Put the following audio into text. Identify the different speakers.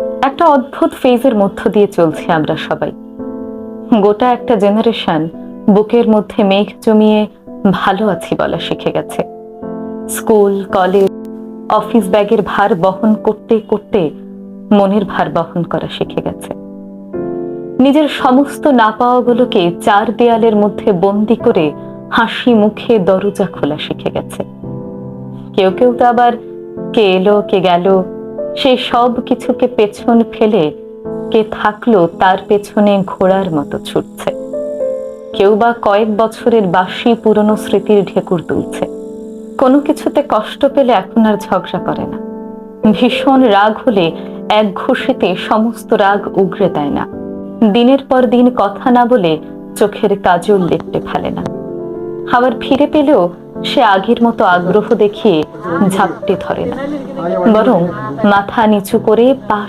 Speaker 1: একটা অদ্ভুত ফেজের মধ্য দিয়ে চলছি আমরা সবাই। গোটা একটা জেনারেশন বুকের মধ্যে মেঘ জমিয়ে ভালো আছি বলা শিখে গেছে। স্কুল কলেজ অফিস ব্যাগের ভার বহন করতে করতে মনের ভার বহন করা শিখে গেছে। নিজের সমস্ত না পাওয়াগুলোকে চার দেয়ালের মধ্যে বন্দি করে হাসি মুখে দরজা খোলা শিখে গেছে। কেউ কেউ তো আবার কে এলো, কে গেল সেই সব কিছুকে পেছন ফেলে কে থাকল তার পেছনে ঘোড়ার মতো ছুটছে। কেউ বা কয়েক বছরের বাসি পুরনো স্মৃতির ঢেকুর তুলছে। কোনো কিছুতে কষ্ট পেলে এখন আর ঝগড়া করে না। ভীষণ রাগ হলে এক ঘুষিতে সমস্ত রাগ উগরে দেয় না। দিনের পর দিন কথা না বলে চোখের কাজল লেপটে ফেলে না। আবার ফিরে পেলেও সে আগের মতো আগ্রহ দেখিয়ে ঝাপটে ধরে না। বরং মাথা নিচু করে পা